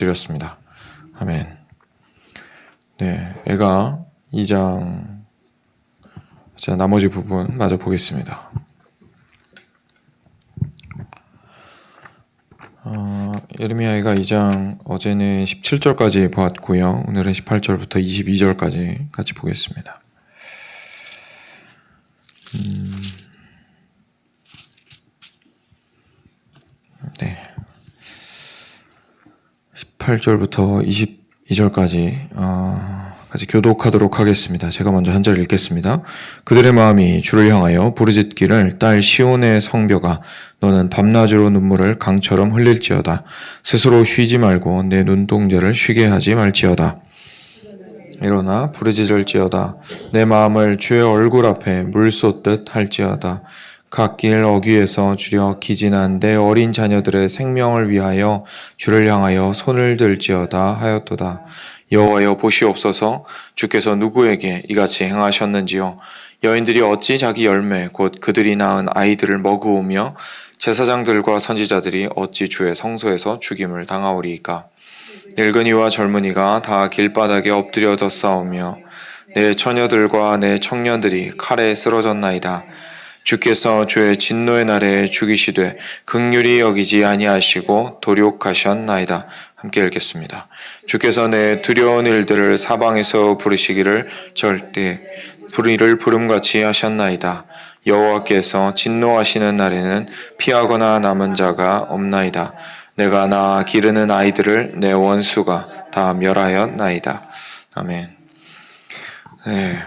드렸습니다. 아멘. 네, 애가 2장 자 나머지 부분 마저 보겠습니다. 어, 예레미야가 2장 어제는 17절까지 보았고요. 오늘은 18절부터 22절까지 같이 보겠습니다. 음, 네. 18절부터 22절까지 어, 같이 교독하도록 하겠습니다. 제가 먼저 한 절 읽겠습니다. 그들의 마음이 주를 향하여 부르짖기를 딸 시온의 성벽아 너는 밤낮으로 눈물을 강처럼 흘릴지어다 스스로 쉬지 말고 내 눈동자를 쉬게 하지 말지어다 일어나 부르짖을지어다 내 마음을 주의 얼굴 앞에 물 쏟듯 할지어다 갓길 어귀에서 주려 기진한 내 어린 자녀들의 생명을 위하여 주를 향하여 손을 들지어다 하였도다. 여호와여 보시옵소서. 주께서 누구에게 이같이 행하셨는지요? 여인들이 어찌 자기 열매 곧 그들이 낳은 아이들을 먹으오며 제사장들과 선지자들이 어찌 주의 성소에서 죽임을 당하오리이까? 늙은이와 젊은이가 다 길바닥에 엎드려져 싸우며 내 처녀들과 내 청년들이 칼에 쓰러졌나이다. 주께서 주의 진노의 날에 죽이시되 극률이 여기지 아니하시고 도륙하셨나이다. 함께 읽겠습니다. 주께서 내 두려운 일들을 사방에서 부르시기를 절대 불의를 부름같이 하셨나이다. 여호와께서 진노하시는 날에는 피하거나 남은 자가 없나이다. 내가 낳아 기르는 아이들을 내 원수가 다 멸하였나이다. 아멘. 네.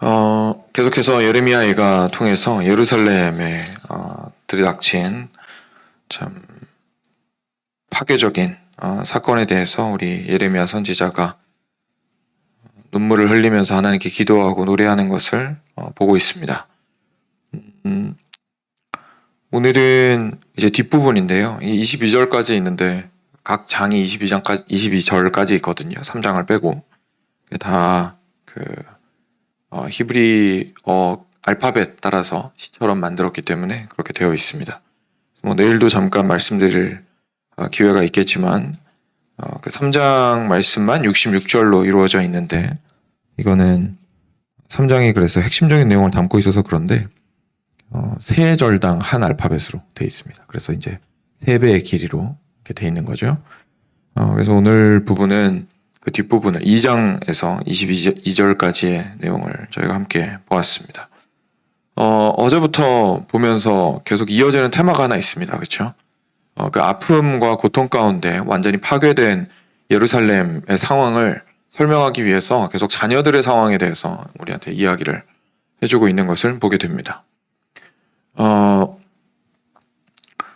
어, 계속해서 예레미야가 통해서 예루살렘에 어, 들이닥친 참 파괴적인 어, 사건에 대해서 우리 예레미야 선지자가 눈물을 흘리면서 하나님께 기도하고 노래하는 것을 어, 보고 있습니다. 음, 오늘은 이제 뒷부분인데요. 이 22절까지 있는데 각 장이 22장까지 22절까지 있거든요. 3장을 빼고 다 그 어, 히브리어 알파벳 따라서 시처럼 만들었기 때문에 그렇게 되어 있습니다. 뭐 내일도 잠깐 말씀드릴 어, 기회가 있겠지만 어, 그 3장 말씀만 66절로 이루어져 있는데 이거는 3장이 그래서 핵심적인 내용을 담고 있어서 그런데 어, 세 절당 한 알파벳으로 되어 있습니다. 그래서 이제 세 배의 길이로 이렇게 되어 있는 거죠. 어, 그래서 오늘 부분은 그 뒷부분을 2장에서 22절까지의 내용을 저희가 함께 보았습니다. 어, 어제부터 보면서 계속 이어지는 테마가 하나 있습니다. 그렇죠? 어, 그 아픔과 고통 가운데 완전히 파괴된 예루살렘의 상황을 설명하기 위해서 계속 자녀들의 상황에 대해서 우리한테 이야기를 해주고 있는 것을 보게 됩니다. 어,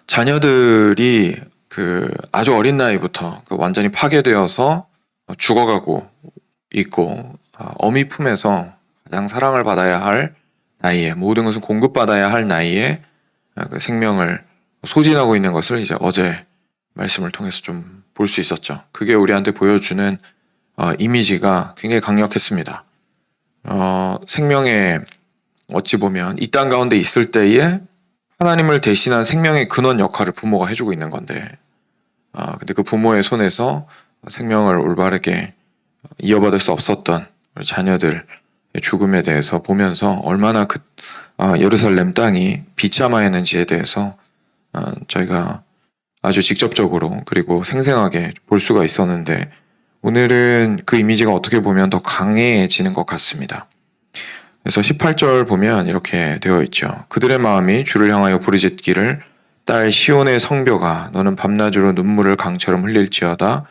자녀들이 그 아주 어린 나이부터 그 완전히 파괴되어서 죽어가고 있고 어, 어미 품에서 가장 사랑을 받아야 할 나이에 모든 것을 공급받아야 할 나이에 어, 그 생명을 소진하고 있는 것을 이제 어제 말씀을 통해서 좀 볼 수 있었죠. 그게 우리한테 보여주는 어, 이미지가 굉장히 강력했습니다. 어, 생명의 어찌 보면 이 땅 가운데 있을 때에 하나님을 대신한 생명의 근원 역할을 부모가 해주고 있는 건데, 어, 근데 그 부모의 손에서 생명을 올바르게 이어받을 수 없었던 자녀들의 죽음에 대해서 보면서 얼마나 그 어, 예루살렘 땅이 비참하였는지에 대해서 어, 저희가 아주 직접적으로 그리고 생생하게 볼 수가 있었는데 오늘은 그 이미지가 어떻게 보면 더 강해지는 것 같습니다. 그래서 18절 보면 이렇게 되어 있죠. 그들의 마음이 주를 향하여 부르짖기를 딸 시온의 성벽아 너는 밤낮으로 눈물을 강처럼 흘릴지어다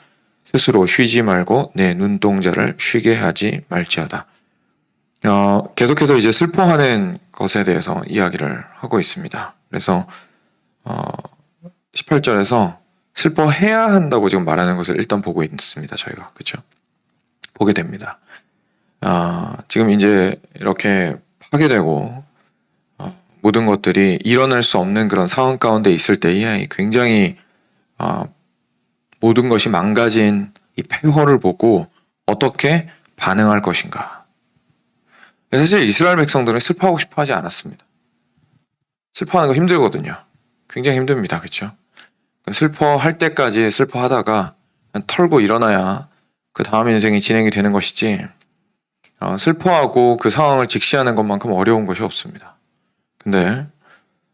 스스로 쉬지 말고 내 눈동자를 쉬게 하지 말지어다. 어, 계속해서 이제 슬퍼하는 것에 대해서 이야기를 하고 있습니다. 그래서 어, 18절에서 슬퍼해야 한다고 지금 말하는 것을 일단 보고 있습니다. 저희가 그렇죠? 보게 됩니다. 어, 지금 이제 이렇게 파괴되고 어, 모든 것들이 일어날 수 없는 그런 상황 가운데 있을 때에 굉장히 어, 모든 것이 망가진 이 폐허를 보고 어떻게 반응할 것인가. 사실 이스라엘 백성들은 슬퍼하고 싶어 하지 않았습니다. 슬퍼하는 거 힘들거든요. 굉장히 힘듭니다. 그렇죠? 슬퍼할 때까지 슬퍼하다가 털고 일어나야 그 다음 인생이 진행이 되는 것이지 어, 슬퍼하고 그 상황을 직시하는 것만큼 어려운 것이 없습니다. 근데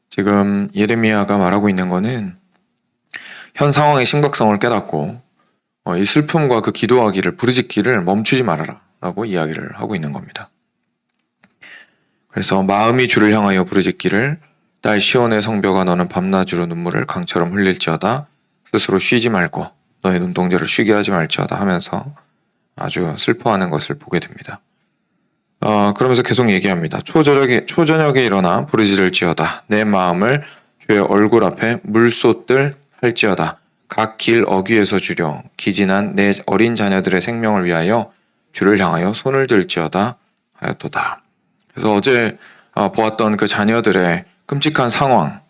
지금 예레미야가 말하고 있는 거는 현 상황의 심각성을 깨닫고 어, 이 슬픔과 그 기도하기를 부르짖기를 멈추지 말아라 라고 이야기를 하고 있는 겁니다. 그래서 마음이 주를 향하여 부르짖기를 딸 시온의 성벽아 너는 밤낮으로 눈물을 강처럼 흘릴지어다 스스로 쉬지 말고 너의 눈동자를 쉬게 하지 말지어다 하면서 아주 슬퍼하는 것을 보게 됩니다. 어, 그러면서 계속 얘기합니다. 초저녁에, 초저녁에 일어나 부르짖을지어다. 내 마음을 주의 얼굴 앞에 물쏟들 할지어다. 각 길 어귀에서 주려 기진한 내 어린 자녀들의 생명을 위하여 주를 향하여 손을 들지어다 하였도다. 그래서 어제 어, 보았던 그 자녀들의 끔찍한 상황을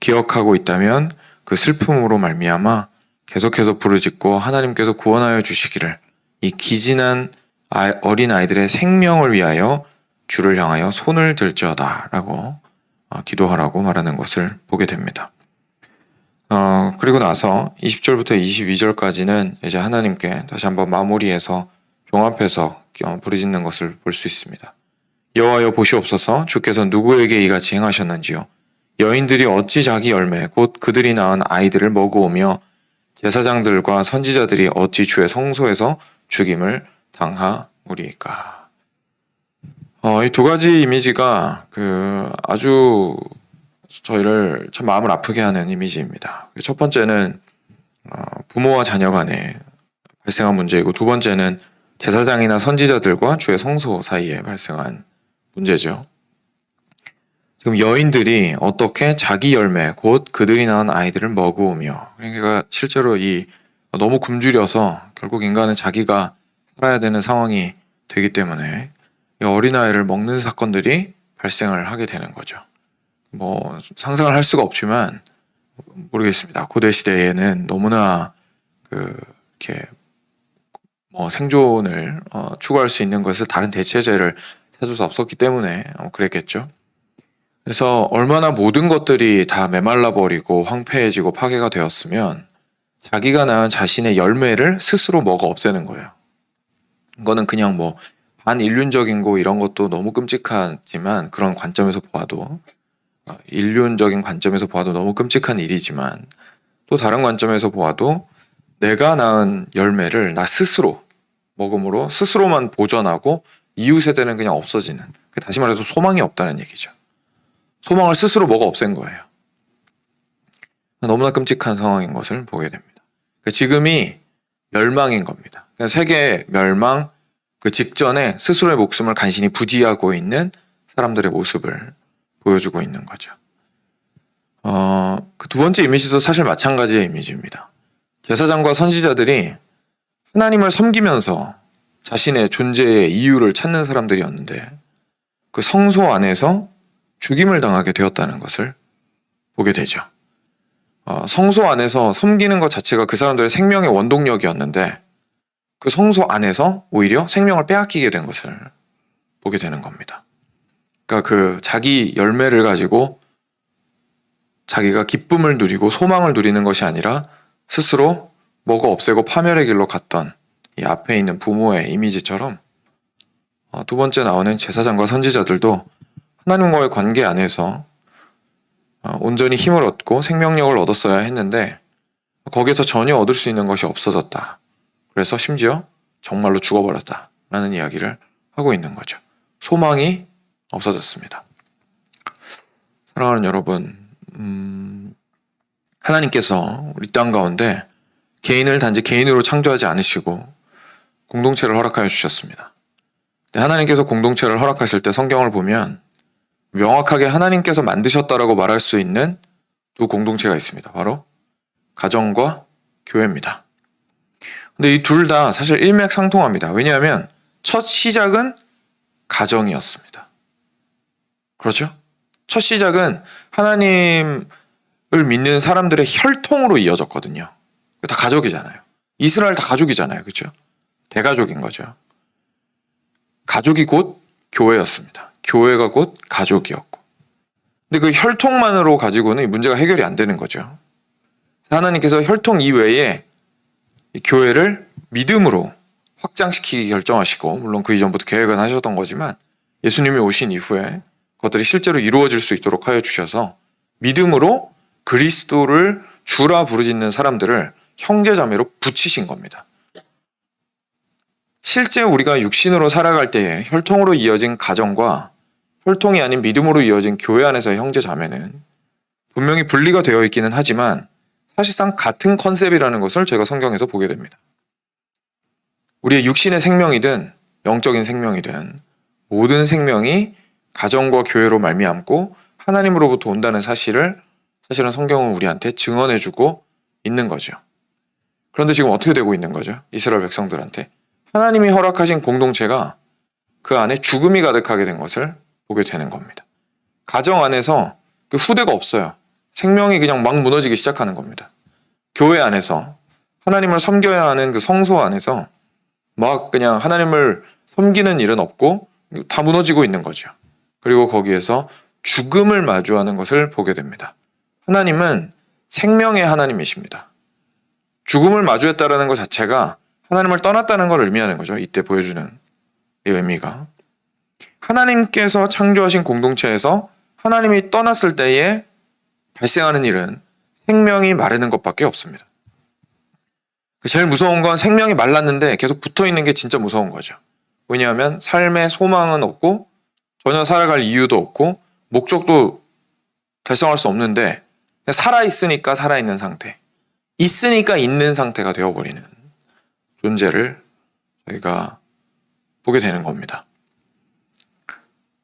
기억하고 있다면 그 슬픔으로 말미암아 계속해서 부르짖고 하나님께서 구원하여 주시기를 이 기진한 아- 어린 아이들의 생명을 위하여 주를 향하여 손을 들지어다라고 어, 기도하라고 말하는 것을 보게 됩니다. 어, 그리고 나서 20절부터 22절까지는 이제 하나님께 다시 한번 마무리해서 종합해서 어, 부르짖는 것을 볼 수 있습니다. 여호와여 보시옵소서 주께서 누구에게 이같이 행하셨는지요 여인들이 어찌 자기 열매 곧 그들이 낳은 아이들을 먹어오며 제사장들과 선지자들이 어찌 주의 성소에서 죽임을 당하오리까. 어, 이 두 가지 이미지가 그 아주 저희를 참 마음을 아프게 하는 이미지입니다. 첫 번째는 어, 부모와 자녀 간에 발생한 문제이고 두 번째는 제사장이나 선지자들과 주의 성소 사이에 발생한 문제죠. 지금 여인들이 어떻게 자기 열매 곧 그들이 낳은 아이들을 먹어오며 그러니까 실제로 이 너무 굶주려서 결국 인간은 자기가 살아야 되는 상황이 되기 때문에 이 어린아이를 먹는 사건들이 발생을 하게 되는 거죠. 뭐 상상을 할 수가 없지만 모르겠습니다. 고대 시대에는 너무나 그 이렇게 뭐 생존을 어, 추구할 수 있는 것을 다른 대체제를 찾을 수 없었기 때문에 어, 그랬겠죠. 그래서 얼마나 모든 것들이 다 메말라 버리고 황폐해지고 파괴가 되었으면 자기가 낳은 자신의 열매를 스스로 먹어 없애는 거예요. 이거는 그냥 뭐 반인륜적인 거 이런 것도 너무 끔찍하지만 그런 관점에서 보아도 어, 인륜적인 관점에서 보아도 너무 끔찍한 일이지만 또 다른 관점에서 보아도 내가 낳은 열매를 나 스스로 먹음으로 스스로만 보존하고 이웃에 대는 그냥 없어지는 그 다시 말해서 소망이 없다는 얘기죠. 소망을 스스로 먹어 없앤 거예요. 너무나 끔찍한 상황인 것을 보게 됩니다. 그러니까 지금이 멸망인 겁니다. 그러니까 세계 멸망 그 직전에 스스로의 목숨을 간신히 부지하고 있는 사람들의 모습을 보여주고 있는 거죠. 어, 그 두 번째 이미지도 사실 마찬가지의 이미지입니다. 제사장과 선지자들이 하나님을 섬기면서 자신의 존재의 이유를 찾는 사람들이었는데 그 성소 안에서 죽임을 당하게 되었다는 것을 보게 되죠. 어, 성소 안에서 섬기는 것 자체가 그 사람들의 생명의 원동력이었는데 그 성소 안에서 오히려 생명을 빼앗기게 된 것을 보게 되는 겁니다. 그러니까 그 자기 열매를 가지고 자기가 기쁨을 누리고 소망을 누리는 것이 아니라 스스로 먹어 없애고 파멸의 길로 갔던 이 앞에 있는 부모의 이미지처럼 어, 두 번째 나오는 제사장과 선지자들도 하나님과의 관계 안에서 어, 온전히 힘을 얻고 생명력을 얻었어야 했는데 거기에서 전혀 얻을 수 있는 것이 없어졌다. 그래서 심지어 정말로 죽어버렸다. 라는 이야기를 하고 있는 거죠. 소망이 없어졌습니다. 사랑하는 여러분, 음, 하나님께서 우리 땅 가운데 개인을 단지 개인으로 창조하지 않으시고 공동체를 허락하여 주셨습니다. 하나님께서 공동체를 허락하실 때 성경을 보면 명확하게 하나님께서 만드셨다라고 말할 수 있는 두 공동체가 있습니다. 바로 가정과 교회입니다. 근데 이 둘 다 사실 일맥상통합니다. 왜냐하면 첫 시작은 가정이었습니다. 그렇죠? 첫 시작은 하나님을 믿는 사람들의 혈통으로 이어졌거든요. 다 가족이잖아요. 이스라엘 다 가족이잖아요. 그렇죠? 대가족인 거죠. 가족이 곧 교회였습니다. 교회가 곧 가족이었고. 근데 그 혈통만으로 가지고는 이 문제가 해결이 안 되는 거죠. 하나님께서 혈통 이외에 이 교회를 믿음으로 확장시키기 결정하시고 물론 그 이전부터 계획은 하셨던 거지만 예수님이 오신 이후에 그것들이 실제로 이루어질 수 있도록 하여 주셔서 믿음으로 그리스도를 주라 부르짖는 사람들을 형제자매로 붙이신 겁니다. 실제 우리가 육신으로 살아갈 때에 혈통으로 이어진 가정과 혈통이 아닌 믿음으로 이어진 교회 안에서의 형제자매는 분명히 분리가 되어 있기는 하지만 사실상 같은 컨셉이라는 것을 제가 성경에서 보게 됩니다. 우리의 육신의 생명이든 영적인 생명이든 모든 생명이 가정과 교회로 말미암고 하나님으로부터 온다는 사실을 사실은 성경은 우리한테 증언해주고 있는 거죠. 그런데 지금 어떻게 되고 있는 거죠? 이스라엘 백성들한테 하나님이 허락하신 공동체가 그 안에 죽음이 가득하게 된 것을 보게 되는 겁니다. 가정 안에서 그 후대가 없어요. 생명이 그냥 막 무너지기 시작하는 겁니다. 교회 안에서 하나님을 섬겨야 하는 그 성소 안에서 막 그냥 하나님을 섬기는 일은 없고 다 무너지고 있는 거죠. 그리고 거기에서 죽음을 마주하는 것을 보게 됩니다. 하나님은 생명의 하나님이십니다. 죽음을 마주했다라는 것 자체가 하나님을 떠났다는 걸 의미하는 거죠. 이때 보여주는 이 의미가. 하나님께서 창조하신 공동체에서 하나님이 떠났을 때에 발생하는 일은 생명이 마르는 것밖에 없습니다. 그 제일 무서운 건 생명이 말랐는데 계속 붙어 있는 게 진짜 무서운 거죠. 왜냐하면 삶의 소망은 없고 전혀 살아갈 이유도 없고 목적도 달성할 수 없는데 살아 있으니까 살아 있는 상태, 있으니까 있는 상태가 되어버리는 존재를 저희가 보게 되는 겁니다.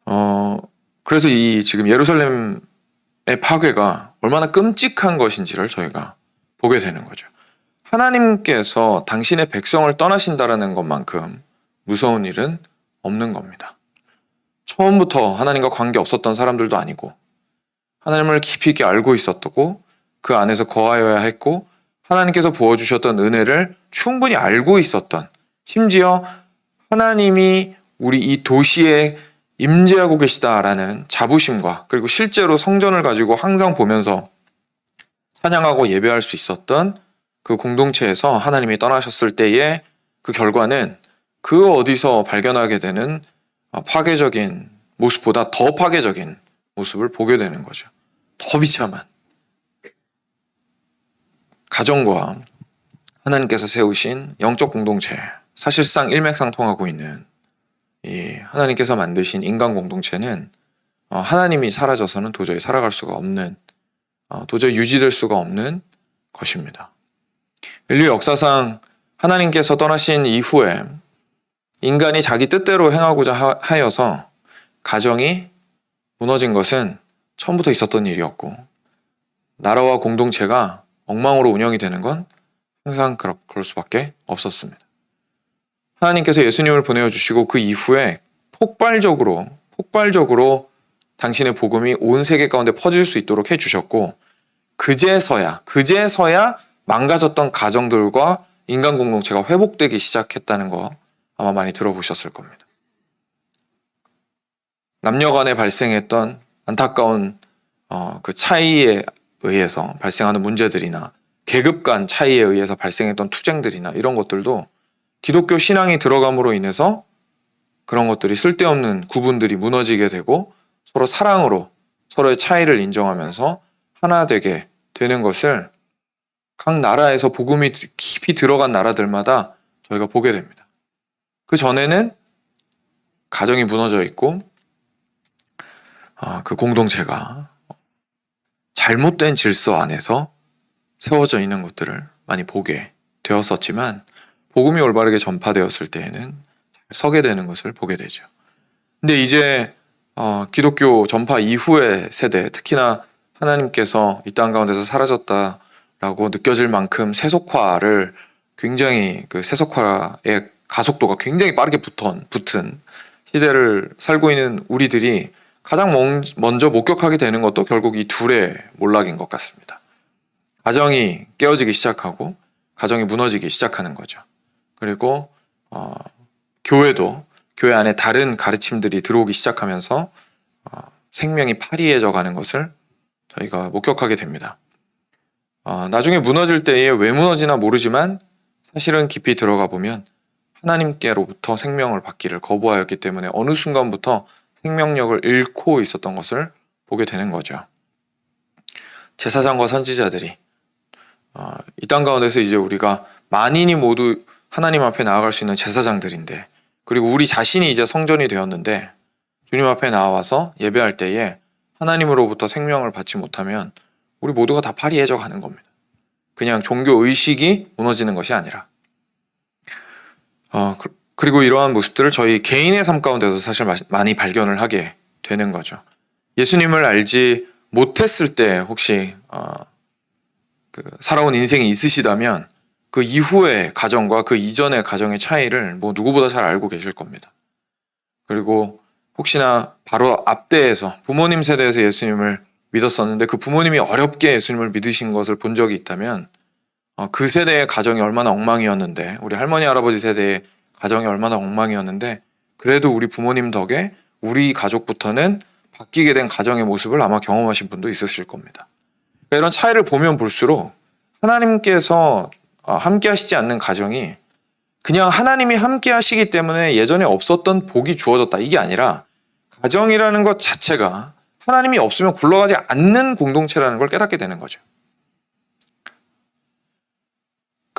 어 그래서 이 지금 예루살렘의 파괴가 얼마나 끔찍한 것인지를 저희가 보게 되는 거죠. 하나님께서 당신의 백성을 떠나신다라는 것만큼 무서운 일은 없는 겁니다. 처음부터 하나님과 관계 없었던 사람들도 아니고 하나님을 깊이 있게 알고 있었고 그 안에서 거하여야 했고 하나님께서 부어주셨던 은혜를 충분히 알고 있었던 심지어 하나님이 우리 이 도시에 임재하고 계시다라는 자부심과 그리고 실제로 성전을 가지고 항상 보면서 찬양하고 예배할 수 있었던 그 공동체에서 하나님이 떠나셨을 때의 그 결과는 그 어디서 발견하게 되는 파괴적인 모습보다 더 파괴적인 모습을 보게 되는 거죠. 더 비참한 가정과 하나님께서 세우신 영적 공동체, 사실상 일맥상통하고 있는 이 하나님께서 만드신 인간 공동체는 어, 하나님이 사라져서는 도저히 살아갈 수가 없는, 어, 도저히 유지될 수가 없는 것입니다. 인류 역사상 하나님께서 떠나신 이후에 인간이 자기 뜻대로 행하고자 하- 하여서 가정이 무너진 것은 처음부터 있었던 일이었고 나라와 공동체가 엉망으로 운영이 되는 건 항상 그럴, 수밖에 없었습니다. 하나님께서 예수님을 보내어 주시고 그 이후에 폭발적으로 폭발적으로 당신의 복음이 온 세계 가운데 퍼질 수 있도록 해 주셨고 그제서야 그제서야 망가졌던 가정들과 인간 공동체가 회복되기 시작했다는 거 아마 많이 들어보셨을 겁니다. 남녀 간에 발생했던 안타까운 어, 그 차이에 의해서 발생하는 문제들이나 계급 간 차이에 의해서 발생했던 투쟁들이나 이런 것들도 기독교 신앙이 들어감으로 인해서 그런 것들이 쓸데없는 구분들이 무너지게 되고 서로 사랑으로 서로의 차이를 인정하면서 하나 되게 되는 것을 각 나라에서 복음이 깊이 들어간 나라들마다 저희가 보게 됩니다. 그 전에는 가정이 무너져 있고 아, 그 공동체가 잘못된 질서 안에서 세워져 있는 것들을 많이 보게 되었었지만 복음이 올바르게 전파되었을 때에는 잘 서게 되는 것을 보게 되죠. 근데 이제 어, 기독교 전파 이후의 세대, 특히나 하나님께서 이 땅 가운데서 사라졌다라고 느껴질 만큼 세속화를 굉장히 그 세속화의 가속도가 굉장히 빠르게 붙은, 붙은 시대를 살고 있는 우리들이 가장 먼- 먼저 목격하게 되는 것도 결국 이 둘의 몰락인 것 같습니다. 가정이 깨어지기 시작하고 가정이 무너지기 시작하는 거죠. 그리고 어, 교회도 교회 안에 다른 가르침들이 들어오기 시작하면서 어, 생명이 파리해져 가는 것을 저희가 목격하게 됩니다. 어, 나중에 무너질 때에 왜 무너지나 모르지만 사실은 깊이 들어가 보면 하나님께로부터 생명을 받기를 거부하였기 때문에 어느 순간부터 생명력을 잃고 있었던 것을 보게 되는 거죠. 제사장과 선지자들이 어, 이땅 가운데서 이제 우리가 만인이 모두 하나님 앞에 나아갈 수 있는 제사장들인데 그리고 우리 자신이 이제 성전이 되었는데 주님 앞에 나와서 예배할 때에 하나님으로부터 생명을 받지 못하면 우리 모두가 다 파리해져 가는 겁니다. 그냥 종교 의식이 무너지는 것이 아니라 어, 그- 그리고 이러한 모습들을 저희 개인의 삶 가운데서 사실 마- 많이 발견을 하게 되는 거죠. 예수님을 알지 못했을 때 혹시 어, 그 살아온 인생이 있으시다면 그 이후의 가정과 그 이전의 가정의 차이를 뭐 누구보다 잘 알고 계실 겁니다. 그리고 혹시나 바로 앞대에서 부모님 세대에서 예수님을 믿었었는데 그 부모님이 어렵게 예수님을 믿으신 것을 본 적이 있다면 어, 그 세대의 가정이 얼마나 엉망이었는데 우리 할머니 할아버지 세대의 가정이 얼마나 엉망이었는데 그래도 우리 부모님 덕에 우리 가족부터는 바뀌게 된 가정의 모습을 아마 경험하신 분도 있으실 겁니다. 그러니까 이런 차이를 보면 볼수록 하나님께서 어, 함께 하시지 않는 가정이 그냥 하나님이 함께 하시기 때문에 예전에 없었던 복이 주어졌다. 이게 아니라 가정이라는 것 자체가 하나님이 없으면 굴러가지 않는 공동체라는 걸 깨닫게 되는 거죠.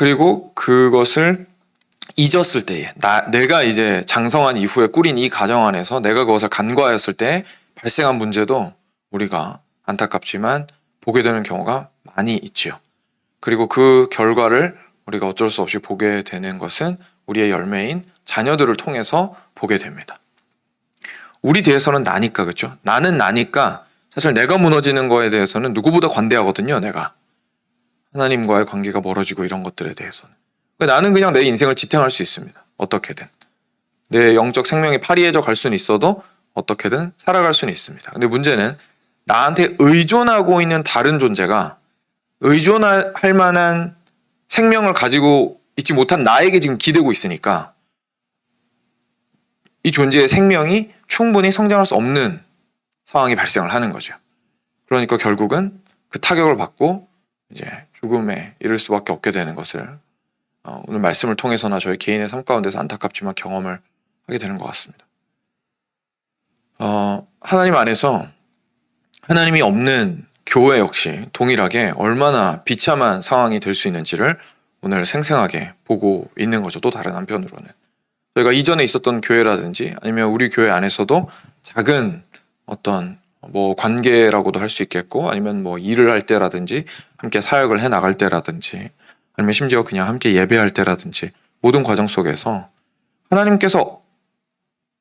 그리고 그것을 잊었을 때에 나 내가 이제 장성한 이후에 꾸린 이 가정 안에서 내가 그것을 간과하였을 때 발생한 문제도 우리가 안타깝지만 보게 되는 경우가 많이 있지요. 그리고 그 결과를 우리가 어쩔 수 없이 보게 되는 것은 우리의 열매인 자녀들을 통해서 보게 됩니다. 우리 대해서는 나니까 그렇죠. 나는 나니까 사실 내가 무너지는 거에 대해서는 누구보다 관대하거든요. 내가 하나님과의 관계가 멀어지고 이런 것들에 대해서는 그러니까 나는 그냥 내 인생을 지탱할 수 있습니다. 어떻게든 내 영적 생명이 파리해져 갈 수는 있어도 어떻게든 살아갈 수는 있습니다. 근데 문제는 나한테 의존하고 있는 다른 존재가 의존할 만한 생명을 가지고 있지 못한 나에게 지금 기대고 있으니까 이 존재의 생명이 충분히 성장할 수 없는 상황이 발생을 하는 거죠. 그러니까 결국은 그 타격을 받고 이제 죽음에 이를 수밖에 없게 되는 것을 어, 오늘 말씀을 통해서나 저희 개인의 삶 가운데서 안타깝지만 경험을 하게 되는 것 같습니다. 어, 하나님 안에서 하나님이 없는 교회 역시 동일하게 얼마나 비참한 상황이 될 수 있는지를 오늘 생생하게 보고 있는 거죠. 또 다른 한편으로는. 저희가 이전에 있었던 교회라든지 아니면 우리 교회 안에서도 작은 어떤 뭐 관계라고도 할 수 있겠고 아니면 뭐 일을 할 때라든지 함께 사역을 해 나갈 때라든지 아니면 심지어 그냥 함께 예배할 때라든지 모든 과정 속에서 하나님께서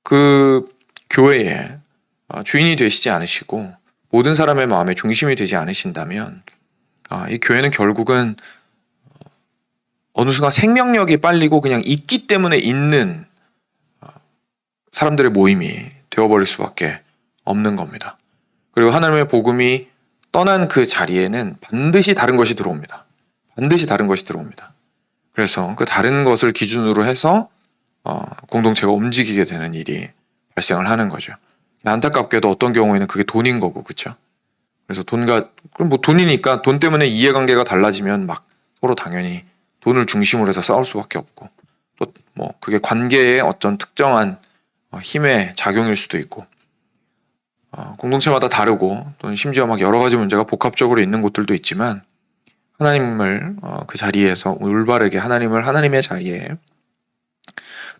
그 교회에 어, 주인이 되시지 않으시고 모든 사람의 마음의 중심이 되지 않으신다면 아, 이 교회는 결국은 어느 순간 생명력이 빨리고 그냥 있기 때문에 있는 어, 사람들의 모임이 되어버릴 수밖에 없는 겁니다. 그리고 하나님의 복음이 떠난 그 자리에는 반드시 다른 것이 들어옵니다. 반드시 다른 것이 들어옵니다. 그래서 그 다른 것을 기준으로 해서 어, 공동체가 움직이게 되는 일이 발생을 하는 거죠. 안타깝게도 어떤 경우에는 그게 돈인 거고, 그렇죠? 그래서 돈과 그럼 뭐 돈이니까 돈 때문에 이해관계가 달라지면 막 서로 당연히 돈을 중심으로 해서 싸울 수밖에 없고 또 뭐 그게 관계의 어떤 특정한 어, 힘의 작용일 수도 있고 어, 공동체마다 다르고 또는 심지어 막 여러 가지 문제가 복합적으로 있는 곳들도 있지만 하나님을 어, 그 자리에서 올바르게 하나님을 하나님의 자리에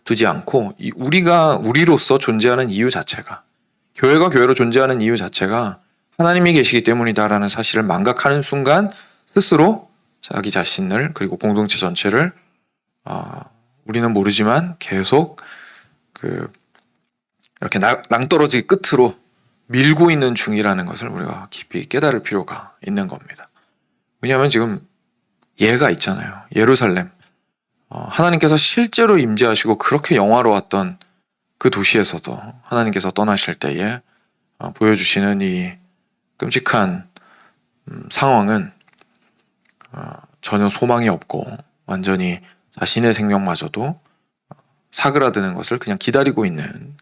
두지 않고 이 우리가 우리로서 존재하는 이유 자체가 교회가 교회로 존재하는 이유 자체가 하나님이 계시기 때문이다라는 사실을 망각하는 순간 스스로 자기 자신을 그리고 공동체 전체를 아, 우리는 모르지만 계속 그 이렇게 낭- 낭떠러지 끝으로 밀고 있는 중이라는 것을 우리가 깊이 깨달을 필요가 있는 겁니다. 왜냐하면 지금 예가 있잖아요. 예루살렘. 어, 하나님께서 실제로 임재하시고 그렇게 영화로웠던 그 도시에서도 하나님께서 떠나실 때에 어, 보여주시는 이 끔찍한 음, 상황은 어, 전혀 소망이 없고 완전히 자신의 생명마저도 어, 사그라드는 것을 그냥 기다리고 있는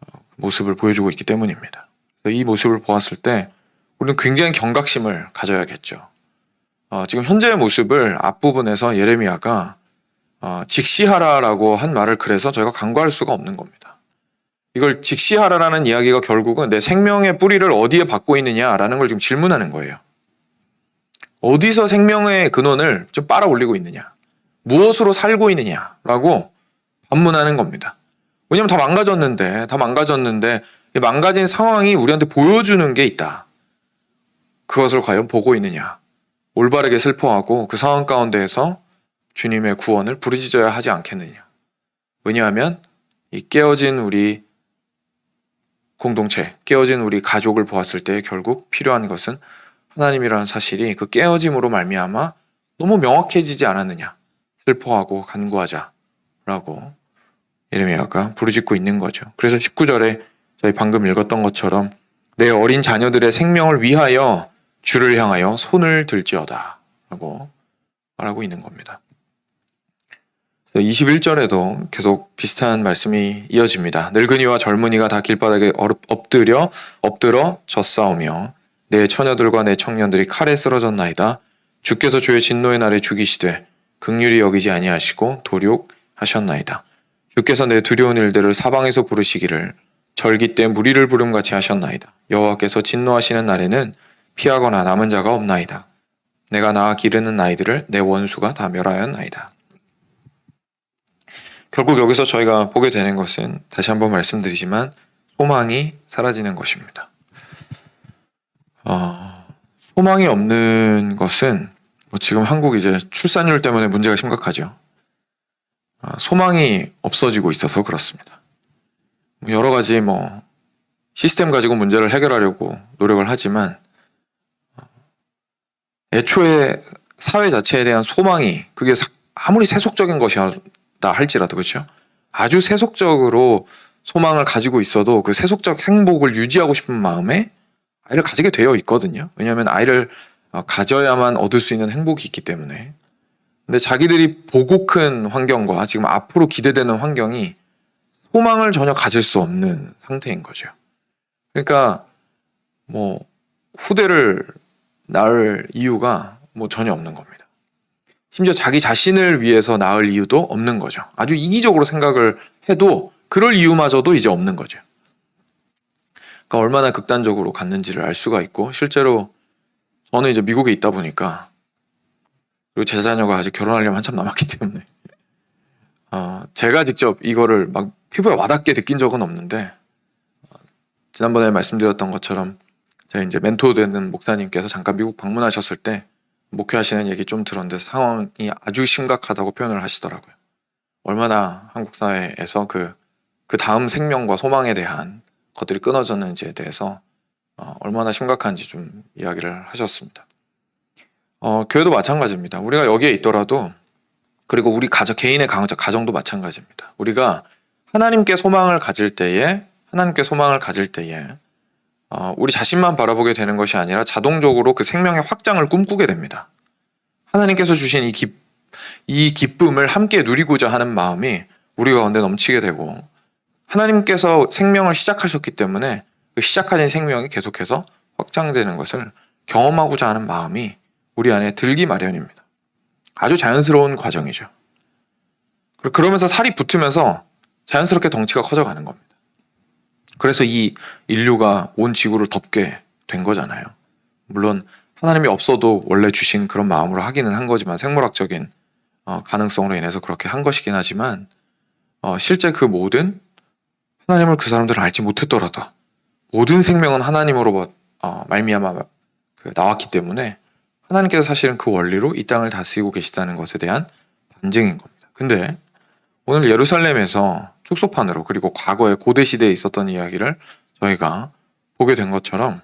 어, 모습을 보여주고 있기 때문입니다. 이 모습을 보았을 때 우리는 굉장히 경각심을 가져야겠죠. 어, 지금 현재의 모습을 앞부분에서 예레미야가 어, 직시하라라고 한 말을 그래서 저희가 간과할 수가 없는 겁니다. 이걸 직시하라라는 이야기가 결국은 내 생명의 뿌리를 어디에 받고 있느냐라는 걸 지금 질문하는 거예요. 어디서 생명의 근원을 좀 빨아 올리고 있느냐? 무엇으로 살고 있느냐라고 반문하는 겁니다. 왜냐면 다 망가졌는데, 다 망가졌는데, 이 망가진 상황이 우리한테 보여주는 게 있다. 그것을 과연 보고 있느냐? 올바르게 슬퍼하고 그 상황 가운데에서 주님의 구원을 부르짖어야 하지 않겠느냐? 왜냐하면 이 깨어진 우리 공동체, 깨어진 우리 가족을 보았을 때 결국 필요한 것은 하나님이라는 사실이 그 깨어짐으로 말미암아 너무 명확해지지 않았느냐? 슬퍼하고 간구하자라고 예레미야가 부르짖고 있는 거죠. 그래서 19절에 저희 방금 읽었던 것처럼 내 어린 자녀들의 생명을 위하여 주를 향하여 손을 들지어다 라고 말하고 있는 겁니다. 21절에도 계속 비슷한 말씀이 이어집니다. 늙은이와 젊은이가 다 길바닥에 얼- 엎드려 엎드러 젖싸우며 내 처녀들과 내 청년들이 칼에 쓰러졌나이다. 주께서 주의 진노의 날에 죽이시되 극률이 여기지 아니하시고 도륙하셨나이다. 주께서 내 두려운 일들을 사방에서 부르시기를 절기 때 무리를 부름같이 하셨나이다. 여호와께서 진노하시는 날에는 피하거나 남은 자가 없나이다. 내가 낳아 기르는 아이들을 내 원수가 다 멸하였나이다. 결국 여기서 저희가 보게 되는 것은 다시 한번 말씀드리지만 소망이 사라지는 것입니다. 어, 소망이 없는 것은 뭐 지금 한국 이제 출산율 때문에 문제가 심각하죠. 어, 소망이 없어지고 있어서 그렇습니다. 뭐 여러 가지 뭐 시스템 가지고 문제를 해결하려고 노력을 하지만 어, 애초에 사회 자체에 대한 소망이 그게 사- 아무리 세속적인 것이었다 할지라도 그렇죠. 아주 세속적으로 소망을 가지고 있어도 그 세속적 행복을 유지하고 싶은 마음에 아이를 가지게 되어 있거든요. 왜냐하면 아이를 어, 가져야만 얻을 수 있는 행복이 있기 때문에. 근데 자기들이 보고 큰 환경과 지금 앞으로 기대되는 환경이 소망을 전혀 가질 수 없는 상태인 거죠. 그러니까 뭐 후대를 낳을 이유가 뭐 전혀 없는 겁니다. 심지어 자기 자신을 위해서 낳을 이유도 없는 거죠. 아주 이기적으로 생각을 해도 그럴 이유마저도 이제 없는 거죠. 그러니까 얼마나 극단적으로 갔는지를 알 수가 있고 실제로 저는 이제 미국에 있다 보니까 그리고 제 자녀가 아직 결혼하려면 한참 남았기 때문에 어, 제가 직접 이거를 막 피부에 와닿게 느낀 적은 없는데 어, 지난번에 말씀드렸던 것처럼 제가 이제 멘토 되는 목사님께서 잠깐 미국 방문하셨을 때 목회하시는 얘기 좀 들었는데 상황이 아주 심각하다고 표현을 하시더라고요. 얼마나 한국 사회에서 그, 그 다음 생명과 소망에 대한 것들이 끊어졌는지에 대해서 어, 얼마나 심각한지 좀 이야기를 하셨습니다. 어, 교회도 마찬가지입니다. 우리가 여기에 있더라도 그리고 우리 가정 개인의 가정, 가정도 마찬가지입니다. 우리가 하나님께 소망을 가질 때에 하나님께 소망을 가질 때에 어, 우리 자신만 바라보게 되는 것이 아니라 자동적으로 그 생명의 확장을 꿈꾸게 됩니다. 하나님께서 주신 이, 기, 이 기쁨을 함께 누리고자 하는 마음이 우리 가운데 넘치게 되고 하나님께서 생명을 시작하셨기 때문에 그 시작하신 생명이 계속해서 확장되는 것을 경험하고자 하는 마음이 우리 안에 들기 마련입니다. 아주 자연스러운 과정이죠. 그러면서 살이 붙으면서 자연스럽게 덩치가 커져가는 겁니다. 그래서 이 인류가 온 지구를 덮게 된 거잖아요. 물론 하나님이 없어도 원래 주신 그런 마음으로 하기는 한 거지만 생물학적인 어, 가능성으로 인해서 그렇게 한 것이긴 하지만 어, 실제 그 모든 하나님을 그 사람들은 알지 못했더라도 모든 생명은 하나님으로 어, 말미암아 그 나왔기 때문에 하나님께서 사실은 그 원리로 이 땅을 다스리고 계시다는 것에 대한 반증인 겁니다. 근데 오늘 예루살렘에서 축소판으로 그리고 과거의 고대 시대에 있었던 이야기를 저희가 보게 된 것처럼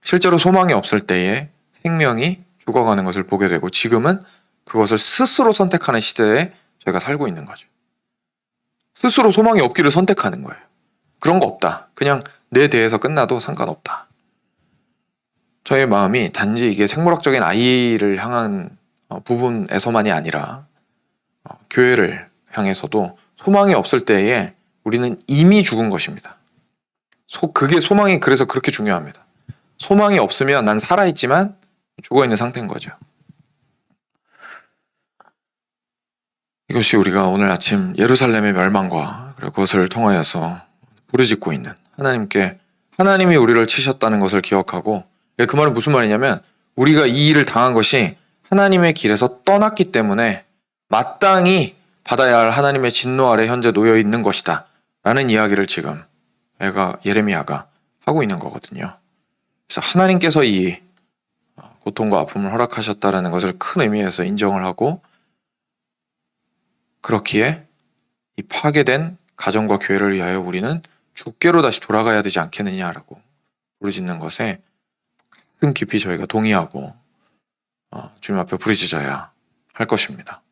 실제로 소망이 없을 때에 생명이 죽어가는 것을 보게 되고 지금은 그것을 스스로 선택하는 시대에 저희가 살고 있는 거죠. 스스로 소망이 없기를 선택하는 거예요. 그런 거 없다. 그냥 내 대에서 끝나도 상관없다. 저의 마음이 단지 이게 생물학적인 아이를 향한 어, 부분에서만이 아니라 어, 교회를 향해서도 소망이 없을 때에 우리는 이미 죽은 것입니다. 소, 그게 소망이 그래서 그렇게 중요합니다. 소망이 없으면 난 살아있지만 죽어있는 상태인 거죠. 이것이 우리가 오늘 아침 예루살렘의 멸망과 그것을 통하여서 부르짖고 있는 하나님께 하나님이 우리를 치셨다는 것을 기억하고 그 말은 무슨 말이냐면 우리가 이 일을 당한 것이 하나님의 길에서 떠났기 때문에 마땅히 받아야 할 하나님의 진노 아래 현재 놓여 있는 것이다. 라는 이야기를 지금 애가 예레미야가 하고 있는 거거든요. 그래서 하나님께서 이 고통과 아픔을 허락하셨다라는 것을 큰 의미에서 인정을 하고 그렇기에 이 파괴된 가정과 교회를 위하여 우리는 주께로 다시 돌아가야 되지 않겠느냐라고 부르짖는 것에 가슴 깊이 저희가 동의하고 어, 주님 앞에 부르짖어야 할 것입니다.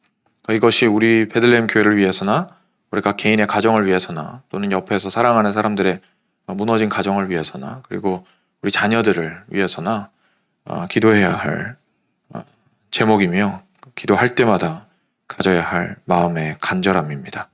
그러니까 이것이 우리 베들레헴 교회를 위해서나 우리 각 개인의 가정을 위해서나 또는 옆에서 사랑하는 사람들의 무너진 가정을 위해서나 그리고 우리 자녀들을 위해서나 어, 기도해야 할 어, 제목이며 기도할 때마다 가져야 할 마음의 간절함입니다.